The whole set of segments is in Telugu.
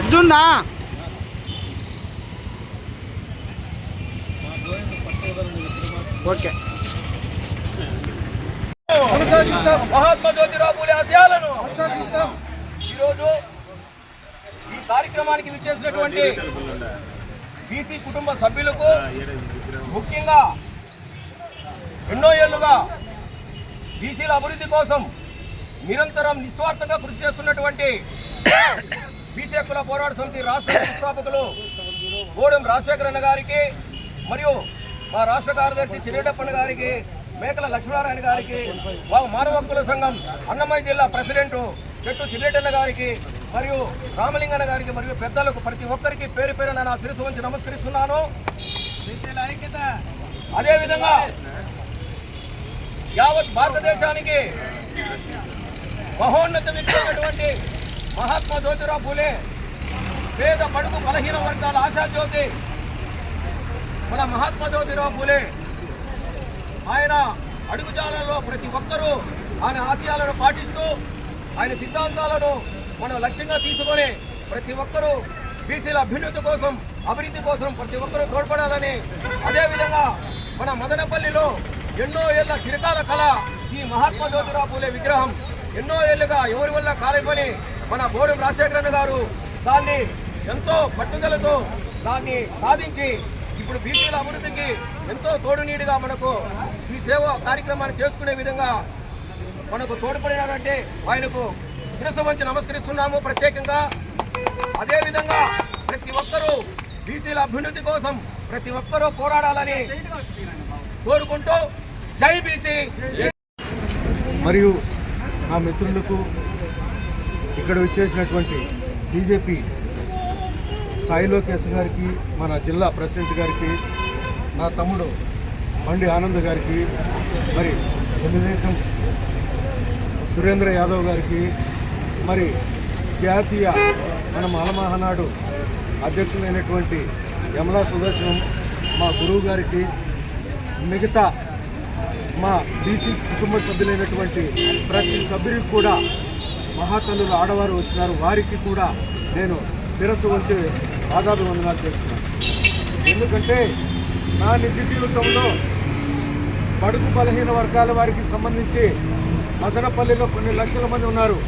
ఎద్దుందా ఓకే. మహాత్మా జ్యోతిరావు పూలే ఆశయాలను. ఈరోజు ఈ కార్యక్రమానికి విచ్చేసినటువంటి బీసీ కుటుంబ సభ్యులకు ముఖ్యంగా ఎన్నో ఏళ్ళుగా బీసీల అభివృద్ధి కోసం నిరంతరం నిస్వార్థంగా కృషి చేస్తున్నటువంటి బీసీ కుల పోరాట సమితి రాష్ట్ర వ్యవస్థాపకులు గోడెం రాజశేఖర అన్న గారికి మరియు మా రాష్ట్ర కార్యదర్శి చిన్నటప్పన్న గారికి మేకల లక్ష్మీనారాయణ గారికి మా మానవ హక్కుల సంఘం అన్నమయ్య జిల్లా ప్రెసిడెంట్ చెట్టు చిన్నటన్న గారికి మరియు రామలింగన్న గారికి మరియు పెద్దలకు ప్రతి ఒక్కరికి పేరు పేరున నా శిరస్సు వంచి నమస్కరిస్తున్నాను. అదేవిధంగా యావత్ భారతదేశానికి మహోన్నత వ్యక్తి మహాత్మా జ్యోతిరావు పూలే పేద పడుగు బలహీన వర్గాల ఆశాజ్యోతి మన మహాత్మా జ్యోతిరావు పూలే ఆయన అడుగుజాలలో ప్రతి ఒక్కరూ ఆయన ఆశయాలను పాటిస్తూ ఆయన సిద్ధాంతాలను మనం లక్ష్యంగా తీసుకొని ప్రతి ఒక్కరూ బీసీల అభ్యున్నతి కోసం అభివృద్ధి కోసం ప్రతి ఒక్కరూ తోడ్పడాలని అదేవిధంగా మన మదనపల్లిలో ఎన్నో ఏళ్ళ చిరకాల కళ ఈ మహాత్మా జ్యోతిరావు పూలే విగ్రహం. ఎన్నో ఏళ్ళుగా ఎవరి వల్ల కాలేపని మన బోడు రాజశేఖరన్ గారు దాన్ని ఎంతో పట్టుదలతో దాన్ని సాధించి ఇప్పుడు బీసీల అభివృద్ధికి ఎంతో తోడునీడిగా మనకు ఈ సేవ కార్యక్రమాన్ని చేసుకునే విధంగా మనకు తోడ్పడినారంటే ఆయనకు శిరస్సు నమస్కరిస్తున్నాము ప్రత్యేకంగా. అదేవిధంగా ప్రతి ఒక్కరూ బీసీల అభివృద్ధి కోసం ప్రతి ఒక్కరూ పోరాడాలని కోరుకుంటూ జై బీసీ. మరియు నా మిత్రులకు ఇక్కడ వచ్చేసినటువంటి బీజేపీ సాయి లోకేష్ గారికి మన జిల్లా ప్రెసిడెంట్ గారికి నా తమ్ముడు బండి ఆనంద్ గారికి మరి తెలుగుదేశం సురేంద్ర యాదవ్ గారికి మరి జాతీయ మన మాలమహనాడు అధ్యక్షులైనటువంటి యమలా సుదర్శనం మా గురువు గారికి మిగతా మా బీసీ కుటుంబ సభ్యులైనటువంటి ప్రతి సభ్యుడికి కూడా మహాతల్లులు ఆడవారు వచ్చినారు. వారికి కూడా నేను శిరస్సు వంచి వందనాలు చేస్తున్నాను. ఎందుకంటే నా నిజ జీవితంలో బడుగు బలహీన వర్గాల వారికి సంబంధించి మదనపల్లిలో కొన్ని లక్షల మంది ఉన్నారు.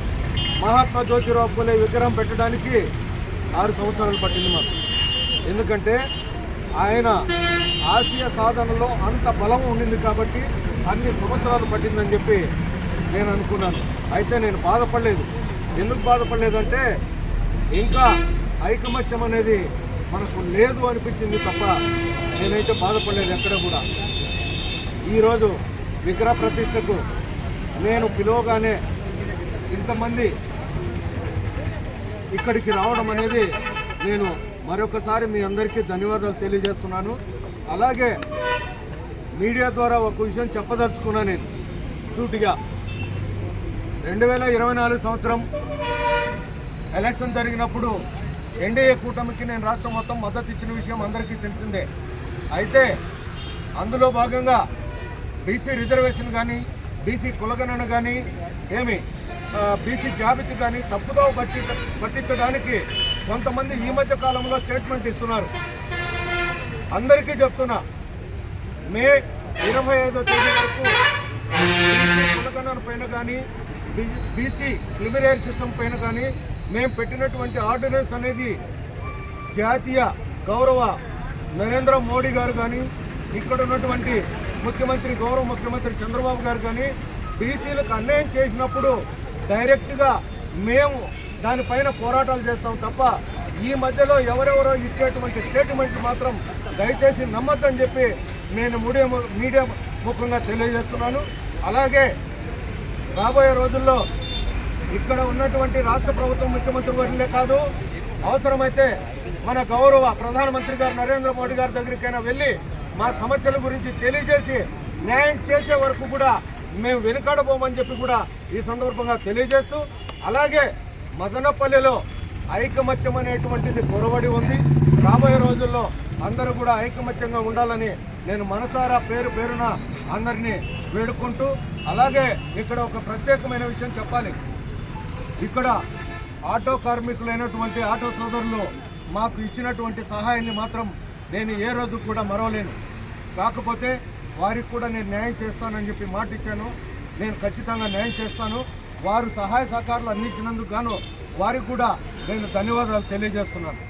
మహాత్మా జ్యోతిరావు పూలే విగ్రహం పెట్టడానికి ఆరు సంవత్సరాలు పట్టింది మాకు. ఎందుకంటే ఆయన ఆశయ సాధనలో అంత బలం ఉండింది కాబట్టి అన్ని సంవత్సరాలు పట్టిందని చెప్పి నేను అనుకున్నాను. అయితే నేను బాధపడలేదు. ఎందుకు బాధపడలేదంటే ఇంకా ఐకమత్యం అనేది మనకు లేదు అనిపించింది తప్ప నేనైతే బాధపడలేదు ఎక్కడ కూడా. ఈరోజు విగ్రహ ప్రతిష్టకు నేను పిలువగానే ఇంతమంది ఇక్కడికి రావడం అనేది నేను మరొకసారి మీ అందరికీ ధన్యవాదాలు తెలియజేస్తున్నాను. అలాగే మీడియా ద్వారా ఒక విషయం చెప్పదలుచుకున్నా నేను. సూటిగా. రెండు వేల ఇరవై నాలుగు సంవత్సరం ఎలక్షన్ జరిగినప్పుడు ఎన్డీఏ కూటమికి నేను రాష్ట్రం మొత్తం మద్దతు ఇచ్చిన విషయం అందరికీ తెలిసిందే. అయితే అందులో భాగంగా బీసీ రిజర్వేషన్ కానీ బీసీ కులగణన కానీ ఏమి బీసీ జాబితా కానీ తప్పుదో పట్టి పట్టించడానికి కొంతమంది ఈ మధ్య కాలంలో స్టేట్మెంట్ ఇస్తున్నారు. అందరికీ చెప్తున్నా మే ఇరవై ఐదో తేదీ వరకు కులకన్న పైన కానీ బీసీ ప్రిమినరీ సిస్టమ్ పైన కానీ మేము పెట్టినటువంటి ఆర్డినెన్స్ అనేది జాతీయ గౌరవ నరేంద్ర మోడీ గారు కానీ ఇక్కడ ఉన్నటువంటి ముఖ్యమంత్రి గౌరవ ముఖ్యమంత్రి చంద్రబాబు గారు కానీ బీసీలకు అన్యాయం చేసినప్పుడు డైరెక్ట్గా మేము దానిపైన పోరాటాలు చేస్తాం తప్ప ఈ మధ్యలో ఎవరెవరో ఇచ్చేటువంటి స్టేట్మెంట్ మాత్రం దయచేసి నమ్మద్దని చెప్పి నేను మీడియా మీడియా ముఖంగా తెలియజేస్తున్నాను. అలాగే రాబోయే రోజుల్లో ఇక్కడ ఉన్నటువంటి రాష్ట్ర ప్రభుత్వం ముఖ్యమంత్రి వర్యులే కాదు అవసరమైతే మన గౌరవ ప్రధానమంత్రి గారు నరేంద్ర మోడీ గారి దగ్గరికైనా వెళ్ళి మా సమస్యల గురించి తెలియజేసి న్యాయం చేసే వరకు కూడా మేము వెనుకాడబోమని చెప్పి కూడా ఈ సందర్భంగా తెలియజేస్తూ అలాగే మదనపల్లిలో ఐకమత్యం అనేటువంటిది కొరవడి ఉంది. రాబోయే రోజుల్లో అందరూ కూడా ఐకమత్యంగా ఉండాలని నేను మనసారా పేరు పేరున అందరినీ వేడుకుంటూ అలాగే ఇక్కడ ఒక ప్రత్యేకమైన విషయం చెప్పాలి. ఇక్కడ ఆటో కార్మికులైనటువంటి ఆటో సోదరులు మాకు ఇచ్చినటువంటి సహాయాన్ని మాత్రం నేను ఏ రోజు కూడా మరవలేను. కాకపోతే వారికి కూడా నేను న్యాయం చేస్తానని చెప్పి మాట ఇచ్చాను నేను ఖచ్చితంగా న్యాయం చేస్తాను. వారు సహాయ సహకారాలు అందించినందుకు గాను వారికి కూడా నేను ధన్యవాదాలు తెలియజేస్తున్నాను.